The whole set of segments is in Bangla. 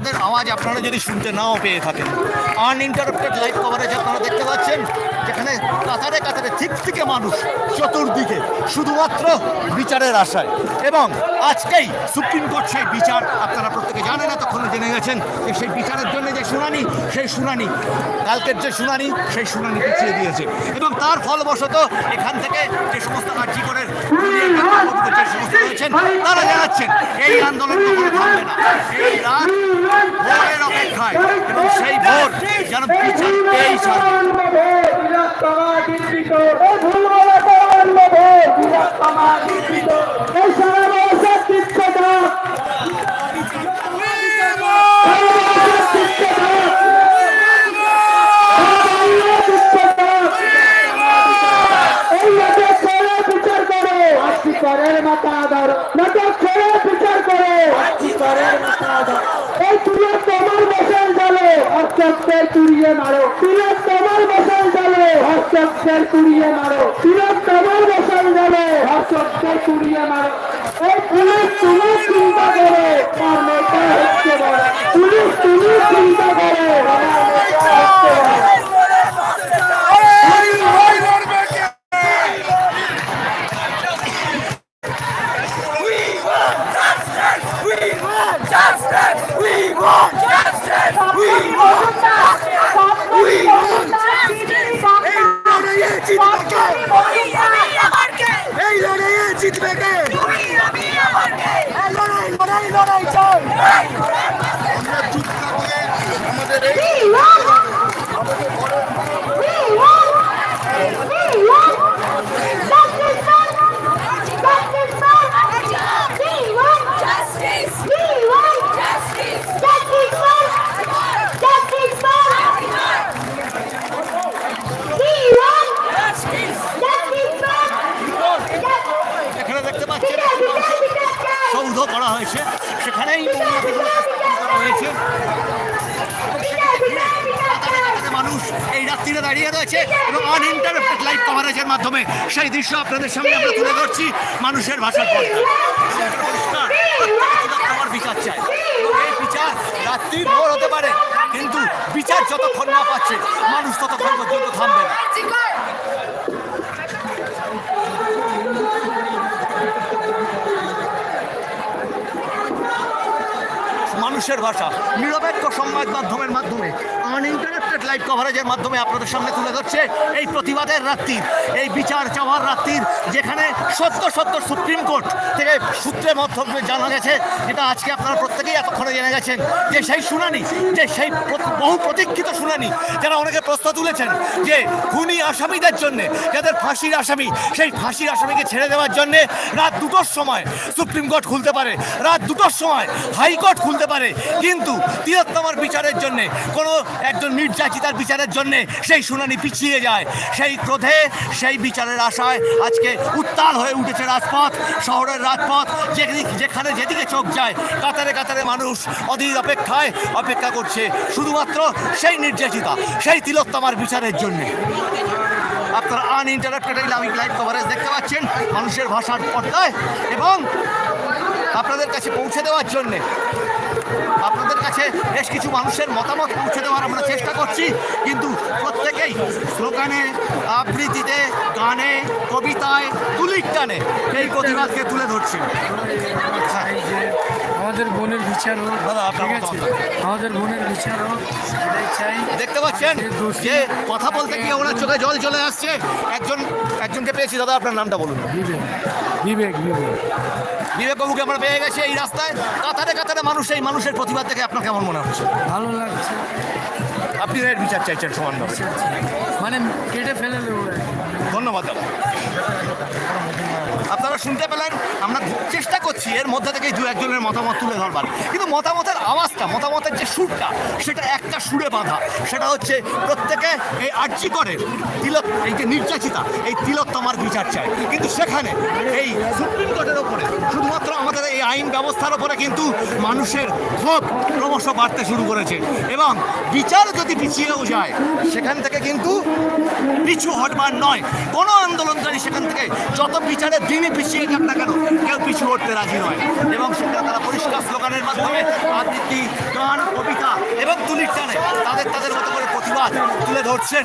আমাদের আওয়াজ আপনারা যদি শুনতে নাও পেয়ে থাকেন। আনইন্টারাপ্টেড লাইভ কভারেজ আপনারা দেখতে পাচ্ছেন, যেখানে কাতারে কাতারে ঠিক থেকে মানুষ চতুর্দিকে শুধুমাত্র বিচারের আশায়। এবং আজকেই সুপ্রিম কোর্ট সেই বিচার, আপনারা প্রত্যেকে জানেন, এতক্ষণে জেনে গেছেন যে সেই বিচারের জন্য যে শুনানি, সেই শুনানি, কালকের যে শুনানি, সেই শুনানি পিছিয়ে দিয়েছে। এবং তার ফলবশত এখান থেকে যে সমস্ত কার্যকরের যে সমস্ত রয়েছেন, তারা জানাচ্ছেন, এই আন্দোলন না। এই রাত ভোরের অপেক্ষায় এবং সেই ভোর যেন বিচার পেয়েই মাথা ধরো। নাটক ছেড়ে বিচার করো করের মাথা ধরো এই তুলে তোমার বসেন চলো হস্তক্ষের কুড়িয়ে মারো। ফিরত তোমার বসেন যাবে হস্তক্ষেপ কুড়িয়ে মারো। ফিরত তোমার বসেন যাবে হস্তক্ষেপ কুড়িয়ে মারো পুলিশ তুমি চিন্তা করো পুলিশ তুমি চিন্তা করো এই দাঁড়িয়ে রয়েছে এবং আনইন্টারাপ্টেড লাইভ কভারেজের মাধ্যমে সেই দৃশ্য আপনাদের সামনে আমরা তুলে ধরছি মানুষের ভাষার পরিষ্কার, বিচার চাই। বিচার রাত্রি ভোর হতে পারে কিন্তু বিচার যতক্ষণ না পাচ্ছে মানুষ ততক্ষণ পর্যন্ত থামবে না। মানুষের ভাষা নিরপেক্ষ সংবাদ মাধ্যমের মাধ্যমে আনইন্টারাপ্টেড লাইভ কভারেজের মাধ্যমে আপনাদের সামনে তুলে ধরছে এই প্রতিবাদের রাত্রির এই বিচার চাওয়ার রাত্রির যেখানে সত্য সত্য সুপ্রিম কোর্ট থেকে সূত্রের মাধ্যমে জানা গেছে, যেটা আজকে আপনারা প্রত্যেকেই এতক্ষণে জেনে গেছেন, যে সেই শুনানি, যে সেই বহু প্রতীক্ষিত শুনানি, যারা অনেকে প্রশ্ন তুলেছেন, যে খুনি আসামিদের জন্যে, যাদের ফাঁসির আসামি, সেই ফাঁসির আসামিকে ছেড়ে দেওয়ার জন্যে রাত দুটোর সময় সুপ্রিম কোর্ট খুলতে পারে, রাত দুটোর সময় হাইকোর্ট খুলতে পারে, কিন্তু তিলোত্তমার বিচারের জন্যে কোনো একজন নির্যাতিতার বিচারের জন্যে সেই শুনানি পিছিয়ে যায়। সেই ক্রোধে, সেই বিচারের আশায় আজকে উত্তাল হয়ে উঠেছে রাজপথ, শহরের রাজপথ, যেখানে যেদিকে চোখ যায়, কাতারে কাতারে মানুষ অধীর অপেক্ষায় অপেক্ষা করছে। শুধুমাত্র সেই নির্যাতিতা সেই তিলোত্তমার বিচারের জন্যে। আপনারা আনইন্টারাপ্টেড লাইভ লাইভ কভারেজ দেখতে পাচ্ছেন মানুষের ভাষার পর্দায় এবং আপনাদের কাছে পৌঁছে দেওয়ার জন্যে। আপনাদের কাছে বেশ কিছু মানুষের মতামত পৌঁছে দেওয়ার আমরা চেষ্টা করছি। কিন্তু প্রত্যেকেই স্লোগানে আবৃত্তিতে গানে কবিতায় তুলিক টানে এই প্রতিবাদকে তুলে ধরছে। আমাদের বোনের বিচার হোক ঠিক আছে? আমাদের বোনের বিচার হোক এটাই চাই। দেখতে পাচ্ছেন যে কথা বলতে গিয়ে ওনার চোখে জল চলে আসছে। একজন একজনকে পেয়েছি। দাদা আপনার নামটা বলুন। বিবেক বিবেক বিবেক। বিবেকবাবুকে আমরা পেয়ে গেছি এই রাস্তায়। কাতারে কাতারে মানুষ এই মানুষের প্রতিবাদ থেকে আপনার কেমন মনে হচ্ছে? ভালো লাগছে। আপনি এর বিচার চাইছেন সমানভাবে। মানে কেটে ফেলে ধন্যবাদ দাদা। আপনারা শুনতে পেলেন, আমরা চেষ্টা করছি এর মধ্যে থেকেই দু একজনের মতামত তুলে ধরবার। কিন্তু মতামতের আওয়াজটা, মতামতের যে সুরটা, সেটা একটা সুরে বাঁধা। সেটা হচ্ছে প্রত্যেকে এই আর্জি করে, তিলক, এই যে নির্যাতিতা, এই তিলোত্তমার বিচার চায়। কিন্তু সেখানে এই সুপ্রিম কোর্টের ওপরে, শুধুমাত্র আমাদের এই আইন ব্যবস্থার ওপরে কিন্তু মানুষের ক্ষোভ ক্রমশ বাড়তে শুরু করেছে। এবং বিচার যদি পিছিয়েও যায়, সেখান থেকে কিন্তু পিছু হটবার নয়। কোনো আন্দোলনকারী সেখান থেকে যত বিচারের দিনই পিছিয়ে যাক না কেন? কেউ পিছু হটতে রাজি নয়। এবং সেটা তারা পরিষ্কার স্লোগানের মাধ্যমে আবৃত্তি গান, কবিতা এবং তুলির টানে তাদের তাদের মতো করে প্রতিবাদ তুলে ধরছেন।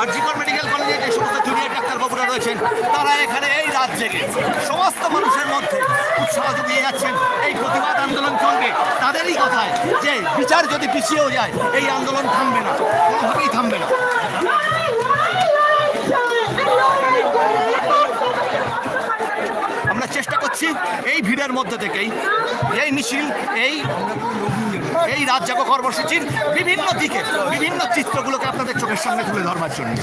আরজিকর মেডিকেল কলেজে যে সমস্ত জুনিয়র ডাক্তারবাবুরা রয়েছেন, তারা এখানে এই রাত জেগে সমস্ত মানুষের মধ্যে উৎসাহ জুগিয়ে যাচ্ছেন। এই প্রতিবাদ আন্দোলন চলবে তাদেরই কথায় যে বিচার যদি পিছিয়েও যায়, এই আন্দোলন থামবে না, কোনোভাবেই থামবে না। করছি এই ভিড়ের মধ্যে থেকেই, এই মিছিল, এই এই রাজ্য কর্মসূচির বিভিন্ন দিকে, বিভিন্ন চিত্রগুলোকে আপনাদের চোখের সামনে তুলে ধরবার জন্য।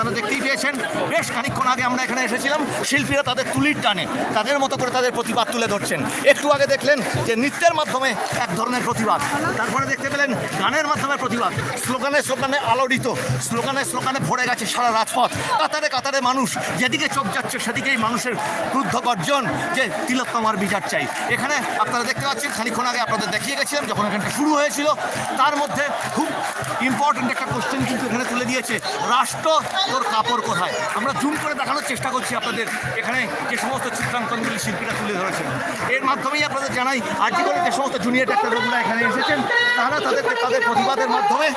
আপনারা দেখতেই পেয়েছেন। বেশ খানিকক্ষণ আগে আমরা এখানে এসেছিলাম। শিল্পীরা তাদের তুলির টানে, তাদের মতো করে তাদের প্রতিবাদ তুলে ধরছেন। একটু আগে দেখলেন যে নৃত্যের মাধ্যমে এক ধরনের প্রতিবাদ। তারপরে দেখতে পেলেন গানের মাধ্যমে প্রতিবাদ। স্লোগানে স্লোগানে আলোড়িত, স্লোগানে স্লোগানে ভরে গেছে সারা রাজপথ। কাতারে কাতারে মানুষ, যেদিকে চোখ যাচ্ছে সেদিকেই মানুষের ক্রুদ্ধ গর্জন যে তিলোত্তমার বিচার চাই। এখানে আপনারা দেখতে পাচ্ছেন, খানিকক্ষণ আগে আপনাদের দেখিয়ে গেছিলাম যখন এখানটা শুরু হয়েছিল। তার মধ্যে খুব ইম্পর্টেন্ট একটা কোশ্চেন কিন্তু এখানে তুলে দিয়েছে। রাষ্ট্র তোর কাপড় কোথায়? আমরা জুম করে দেখানোর চেষ্টা করছি আপনাদের এখানে যে সমস্ত চিত্রাঙ্কনগুলি শিল্পীরা তুলে ধরেছেন। এর মাধ্যমেই আপনাদের জানাই আজকে যে সমস্ত জুনিয়র ডাক্তারবাবুরা এখানে এসেছেন তারা তাদের তাদের প্রতিবাদের মাধ্যমে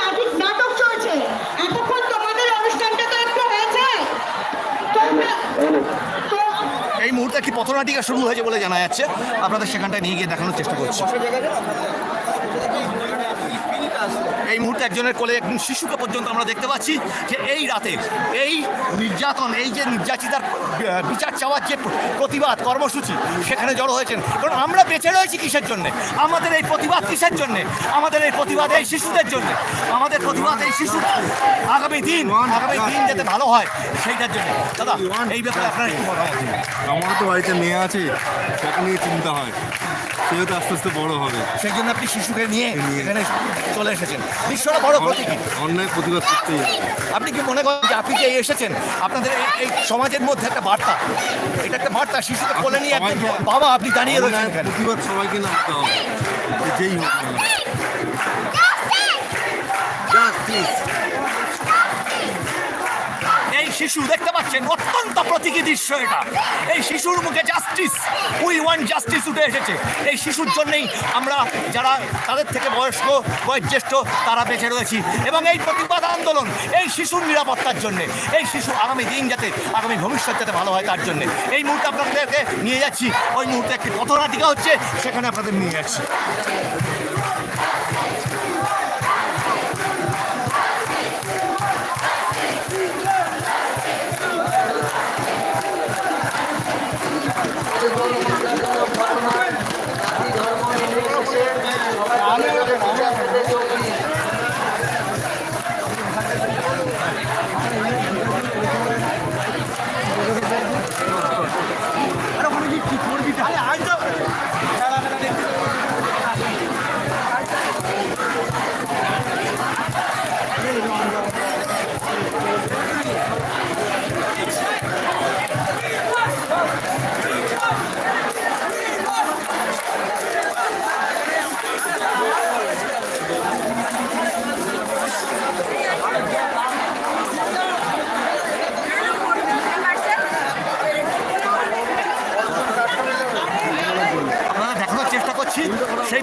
নাটক নাটক চলছে। এতক্ষণ তোমাদের অনুষ্ঠানটা তো একটু হয়েছে। এই মুহূর্তে একটি পথনাটিকা শুরু হয়েছে বলে জানা যাচ্ছে। আপনাদের সেখানটায় নিয়ে গিয়ে দেখানোর চেষ্টা করছি। এই মুহূর্তে একজনের কোলে একজন শিশুকে পর্যন্ত আমরা দেখতে পাচ্ছি যে এই রাতে এই নির্যাতন, এই যে নির্যাতিতার বিচার চাওয়ার যে প্রতিবাদ কর্মসূচি, সেখানে জড়ো হয়েছেন। কারণ আমরা বেঁচে রয়েছি কিসের জন্যে? আমাদের এই প্রতিবাদ কিসের জন্যে? আমাদের এই প্রতিবাদ এই শিশুদের জন্য। আমাদের প্রতিবাদ এই শিশু আগামী দিন আগামী দিন যাতে ভালো হয়, সেইটার জন্য। দাদা, এই ব্যাপারে আপনার দিন? তো বাড়িতে মেয়ে আছে চিন্তা হয়। সেও তো আস্তে আস্তে বড় হবে। সেই জন্য আপনি শিশুকে নিয়ে এখানে চলে এসেছেন। বিশ্বটা বড় প্রতীকী অন্যায় প্রতিবাদ করতেই আপনি কি মনে করেন যে আপনি যে এসেছেন আপনাদের এই- সমাজের মধ্যে একটা বার্তা? এটা একটা বার্তা শিশুকে কোলে নিয়ে একজন বাবা আপনি দাঁড়িয়ে রয়েছেন প্রতিবাদ সবাইকে নামতে হবে। যেই হোক না এই শিশু, দেখতে পাচ্ছেন, অত্যন্ত প্রতীকী দৃশ্য এটা। এই শিশুর মুখে জাস্টিস উই ওয়ান জাস্টিস উঠে এসেছে। এই শিশুর জন্যেই আমরা যারা তাদের থেকে বয়স্ক, বয়োজ্যেষ্ঠ, তারা বেঁচে রয়েছি। এবং এই প্রতিবাদ আন্দোলন, এই শিশুর নিরাপত্তার জন্য, এই শিশু আগামী দিন যাতে, আগামী ভবিষ্যৎ যাতে ভালো হয় তার জন্য। এই মুহূর্তে আপনাদেরকে নিয়ে যাচ্ছি। ওই মুহূর্তে একটি পথনাটিকা হচ্ছে, সেখানে আপনাদের নিয়ে যাচ্ছি।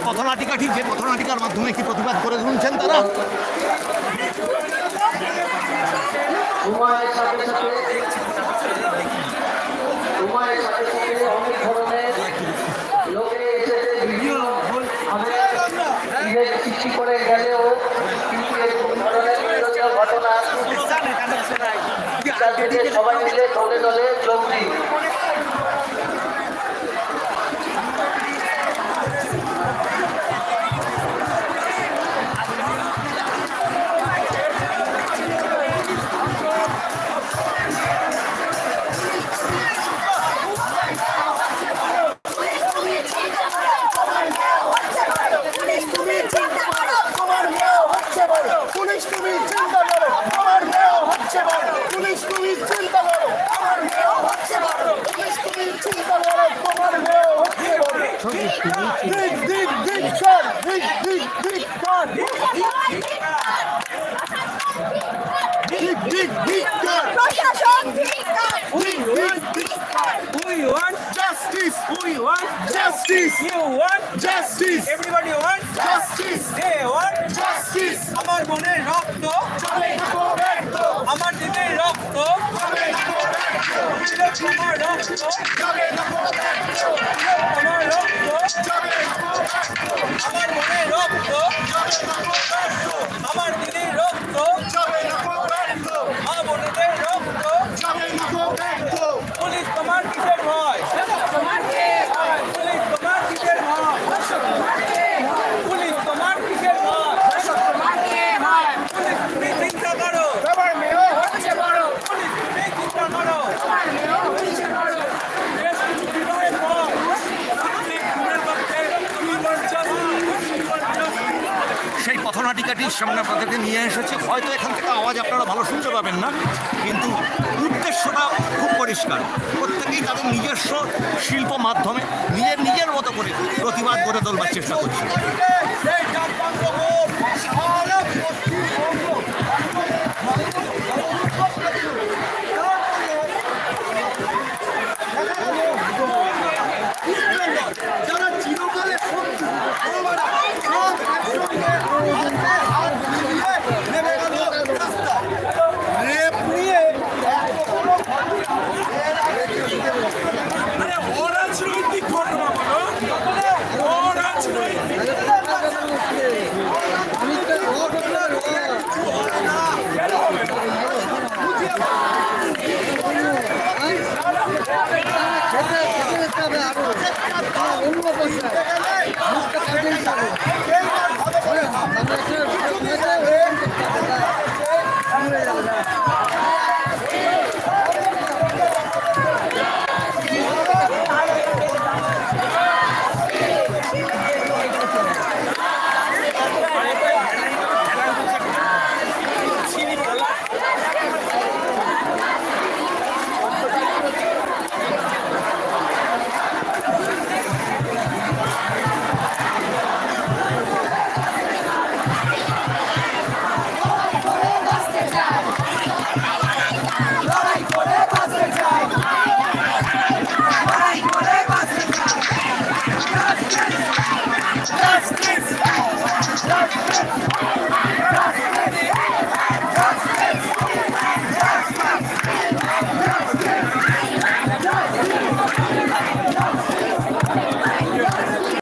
সেই পথনাটিকাটি যে পথনাটিকার মাধ্যমে কি প্রতিবাদ করে তুলছেন তারা। সময়ের সাথে সাথে সময়ের সাথে সাথে অনেক ধরনের লোকে এসেছে বিভিন্ন আমাদের সৃষ্টি করে গেলেও কিন্তু এরকম ধরনের বিরোধীয় ঘটনা সবাই মিলে দলে দলে যোগ পতাকাটির সামনে আপনাদেরকে নিয়ে এসেছি। হয়তো এখান থেকে আওয়াজ আপনারা ভালো শুনতে পাবেন না, কিন্তু উদ্দেশ্যটা খুব পরিষ্কার। প্রত্যেকেই তাদের নিজস্ব শিল্প মাধ্যমে নিজের নিজের মতো করে প্রতিবাদ গড়ে তোলবার চেষ্টা করছে। Yeah.